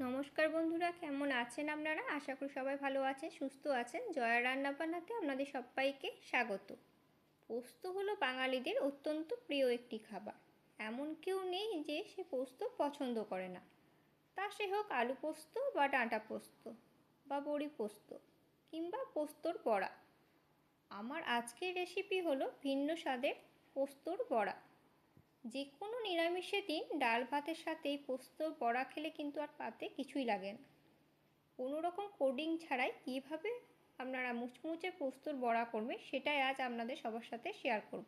নমস্কার বন্ধুরা, কেমন আছেন আপনারা? আশা করি সবাই ভালো আছেন, সুস্থ আছেন। জয়া রান্নাবান্নাতে আপনাদের সবাইকে স্বাগত। পোস্ত হলো বাঙালিদের অত্যন্ত প্রিয় একটি খাবার। এমন কেউ নেই যে সে পোস্ত পছন্দ করে না। তা সে হোক আলু পোস্ত বা ডাঁটা পোস্ত বা বড়ি পোস্ত কিংবা পোস্তর বড়া। আমার আজকের রেসিপি হলো ভিন্ন স্বাদের পোস্তর বড়া। যে কোনো নিরামিষের দিন ডাল ভাতের সাথে পোস্ত, বড়া খেলে কিন্তু আর পাতে কিছুই লাগে না। কোনো রকম কোডিং ছাড়াই কীভাবে আপনারা মুচমুচে পোস্তর বড়া করবে সেটাই আজ আপনাদের সবার সাথে শেয়ার করব।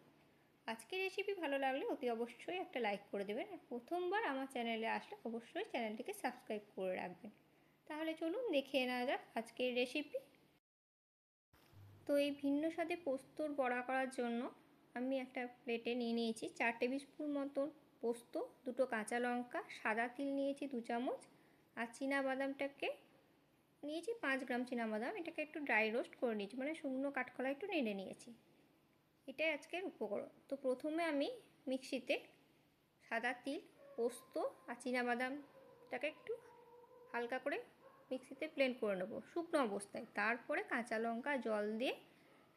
আজকের রেসিপি ভালো লাগলে অতি অবশ্যই একটা লাইক করে দেবেন আর প্রথমবার আমার চ্যানেলে আসলে অবশ্যই চ্যানেলটিকে সাবস্ক্রাইব করে রাখবেন। তাহলে চলুন দেখে নেওয়া যাক আজকের রেসিপি তো এই ভিন্ন স্বাদে পোস্তর বড়া করার জন্য আমি একটা প্লেটে নিয়ে নিয়েছি। চার টেবিল স্পুন মতন পোস্ত, দুটো কাঁচা লঙ্কা, সাদা তিল নিয়েছি দু চামচ, আর চীনা বাদামটাকে নিয়েছি পাঁচ গ্রাম চীনা বাদাম এটাকে একটু ড্রাই রোস্ট করে নিয়েছি মানে শুকনো কাঠকলা একটু নেড়ে নিয়েছি। এটাই আজকের উপকরণ। তো প্রথমে আমি মিক্সিতে সাদা তিল, পোস্ত আর চীনা বাদামটাকে একটু হালকা করে মিক্সিতে প্লেন করে নেব। শুকনো অবস্থায়। তারপরে কাঁচা লঙ্কা জল দিয়ে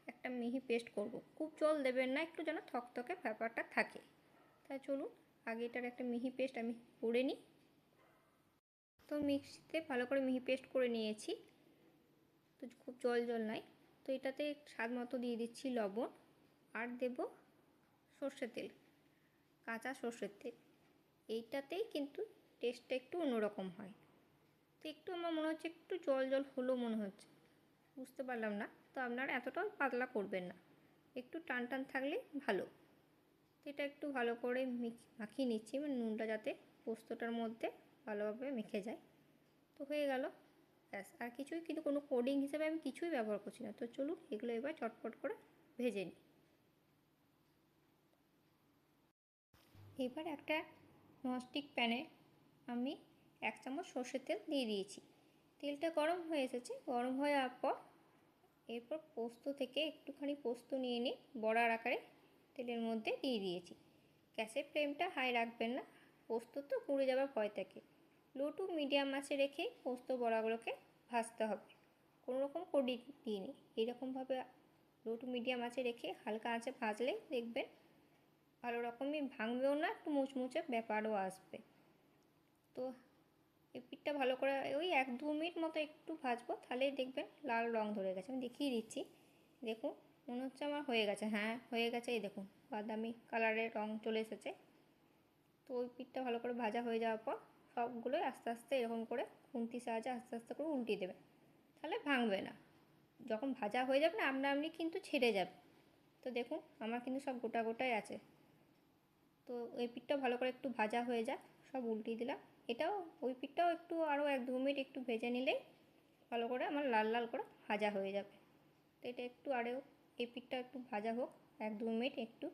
একটা মিহি পেস্ট করব। খুব জল দেবেন না, একটু যেন থকথকে ব্যাপারটা থাকে। তাই চলুন, আগে এটার একটা মিহি পেস্ট আমি করে নিই। তো মিক্সিতে ভালো করে মিহি পেস্ট করে নিয়েছি। তো খুব জল জল নাই। তো এটাতে স্বাদ মতো দিয়ে দিচ্ছি লবণ আর দেব সর্ষের তেল, কাঁচা সর্ষের তেল। এইটাতেই কিন্তু টেস্টটা একটু অন্যরকম হয়। তো একটু আমার মনে হচ্ছে একটু জল জল হলো মনে হচ্ছে। বুঝতে পারলাম না। তো আপনারা এতটাও পাতলা করবেন না। একটু টান টান থাকলে ভালো। এটা একটু ভালো করে মাখিয়ে নিচ্ছি মানে নুনটা যাতে পোস্তটার মধ্যে ভালোভাবে মেখে যায়। তো হয়ে গেল, ব্যাস। আর কিছুই কিন্তু কোনো কোডিং হিসেবে আমি কিছুই ব্যবহার করছি না। তো চলুন এগুলো এবার চটপট করে ভেজে নিই। এবার একটা ননস্টিক প্যানে আমি এক চামচ সর্ষের তেল দিয়ে দিয়েছি। তেলটা গরম হয়ে এসেছে। গরম হয়ে যাওয়ার পর এরপর পোস্ত থেকে একটুখানি পোস্ত নিয়ে নিয়ে বড়ার আকারে তেলের মধ্যে দিয়ে দিয়েছি। গ্যাসের ফ্লেমটা হাই রাখবেন না, পোস্ত তো পুড়ে যাওয়ার ভয় থাকে। লো টু মিডিয়াম মাছে রেখে পোস্ত বড়াগুলোকে ভাজতে হবে। কোনো রকম কড়ি দিইনি এইরকমভাবে লো টু মিডিয়াম আঁচে রেখে হালকা আঁচে ভাজলে দেখবেন ভালো রকমই ভাঙবেও না, একটু মুচমুচে ব্যাপারও আসবে। তো এই পিঠটা ভালো করে ওই এক দু মিনিট মতো একটু ভাজবো, তাহলেই দেখবেন লাল রং ধরে গেছে। আমি দেখিয়ে দিচ্ছি। দেখুন, মনে হচ্ছে আমার হয়ে গেছে। হ্যাঁ হয়ে গেছে। এই দেখুন, বাদামি কালারের রং চলে এসেছে। তো ওই পিঠটা ভালো করে ভাজা হয়ে যাওয়ার পর সবগুলোই আস্তে আস্তে এরকম করে খুন্তি সাহায্যে আস্তে আস্তে করে উল্টিয়ে দেবে তাহলে ভাঙবে না। যখন ভাজা হয়ে যাবে না আপনা আপনি কিন্তু ছেড়ে যাবে। তো দেখুন, আমার কিন্তু সব গোটা গোটাই আছে। তো ওই পিঠটা ভালো করে একটু ভাজা হয়ে যাক। সব উল্টিয়ে দিলাম। এটাও, ওই পিঠটাও একটু আরও এক দু মিনিট একটু ভেজে নিলেই ভালো করে আমার লাল লাল করে ভাজা হয়ে যাবে। তো এটা একটু আরও, এই পিঠটা একটু ভাজা হোক, এক দু মিনিট একটু।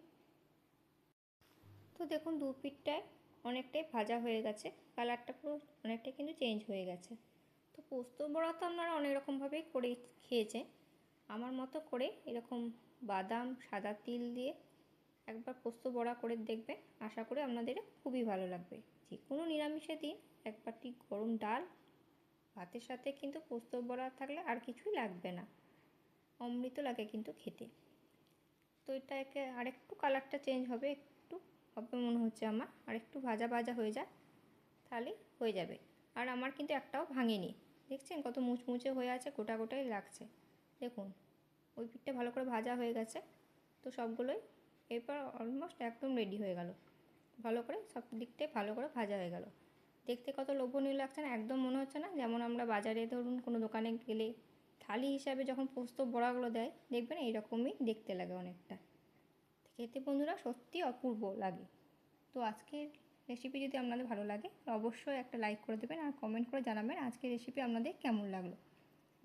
তো দেখুন দু পিঠটায় অনেকটাই ভাজা হয়ে গেছে, কালারটা পুরো অনেকটাই কিন্তু চেঞ্জ হয়ে গেছে। তো পোস্ত বড়া তো আপনারা অনেক রকমভাবেই করে খেয়েছেন। আমার মতো করে এরকম বাদাম, সাদা তিল দিয়ে একবার পোস্ত বড়া করে দেখবে। আশা করি আপনাদের খুবই ভালো লাগবে। যে কোনো নিরামিষে দিন এক বাটি গরম ডাল, ভাতের সাথে কিন্তু পোস্ত বড়া থাকলে আর কিছুই লাগবে না। অমৃত লাগে কিন্তু খেতে। তো এটাকে আরেকটু কালারটা চেঞ্জ হবে, একটু হবে মনে হচ্ছে আমার। আর একটু ভাজা ভাজা হয়ে যায় তাহলে হয়ে যাবে। আর আমার কিন্তু একটাও ভাঙেনি। দেখছেন কত মুচমুচে হয়ে আছে, গোটা গোটাই লাগছে। দেখুন, ওই পিঠটা ভালো করে ভাজা হয়ে গেছে। তো সবগুলোই এরপর অলমোস্ট একদম রেডি হয়ে গেল। ভালো করে সব দিকটাই ভালো করে ভাজা হয়ে গেল। দেখতে কত লোভনীয় লাগছে না, একদম মনে হচ্ছে না, যেমন আমরা বাজারে ধরুন কোনো দোকানে গেলে থালি হিসাবে যখন পোস্ত বড়াগুলো দেয়, দেখবেন এইরকমই দেখতে লাগে অনেকটা। খেতে বন্ধুরা সত্যি অপূর্ব লাগে। তো আজকের রেসিপি যদি আপনাদের ভালো লাগে, অবশ্যই একটা লাইক করে দেবেন আর কমেন্ট করে জানাবেন আজকের রেসিপি আপনাদের কেমন লাগল।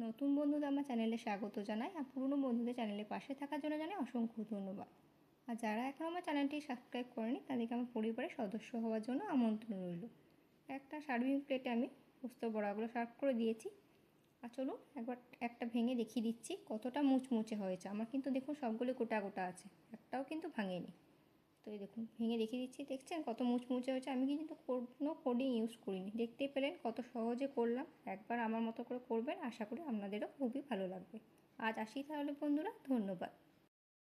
নতুন বন্ধুদের আমার চ্যানেলে স্বাগত জানাই আর পুরনো বন্ধুদের চ্যানেলের পাশে থাকার জন্য জানাই অসংখ্য ধন্যবাদ। আর যারা এখন আমার চ্যানেলটি সাবস্ক্রাইব করেনি, তাদেরকে আমার পরিবারের সদস্য হওয়ার জন্য আমন্ত্রণ রইল। একটা সার্ভিং প্লেটে আমি পোস্ত বড়াগুলো সার্ভ করে দিয়েছি। আর চলুন, একবার একটা ভেঙে দেখিয়ে দিচ্ছি কতটা মুচমুচে হয়েছে। আমার কিন্তু দেখুন সবগুলো গোটা গোটা আছে, একটাও কিন্তু ভাঙেনি। তো এই দেখুন, ভেঙে দেখিয়ে দিচ্ছি। দেখছেন কত মুচমুচে হয়েছে? আমি কিন্তু কোনো কোডিং ইউজ করিনি। দেখতেই পেলেন কত সহজে করলাম। একবার আমার মতো করে করবেন, আশা করি আপনাদেরও খুবই ভালো লাগবে। আজ আসি তাহলে বন্ধুরা, ধন্যবাদ।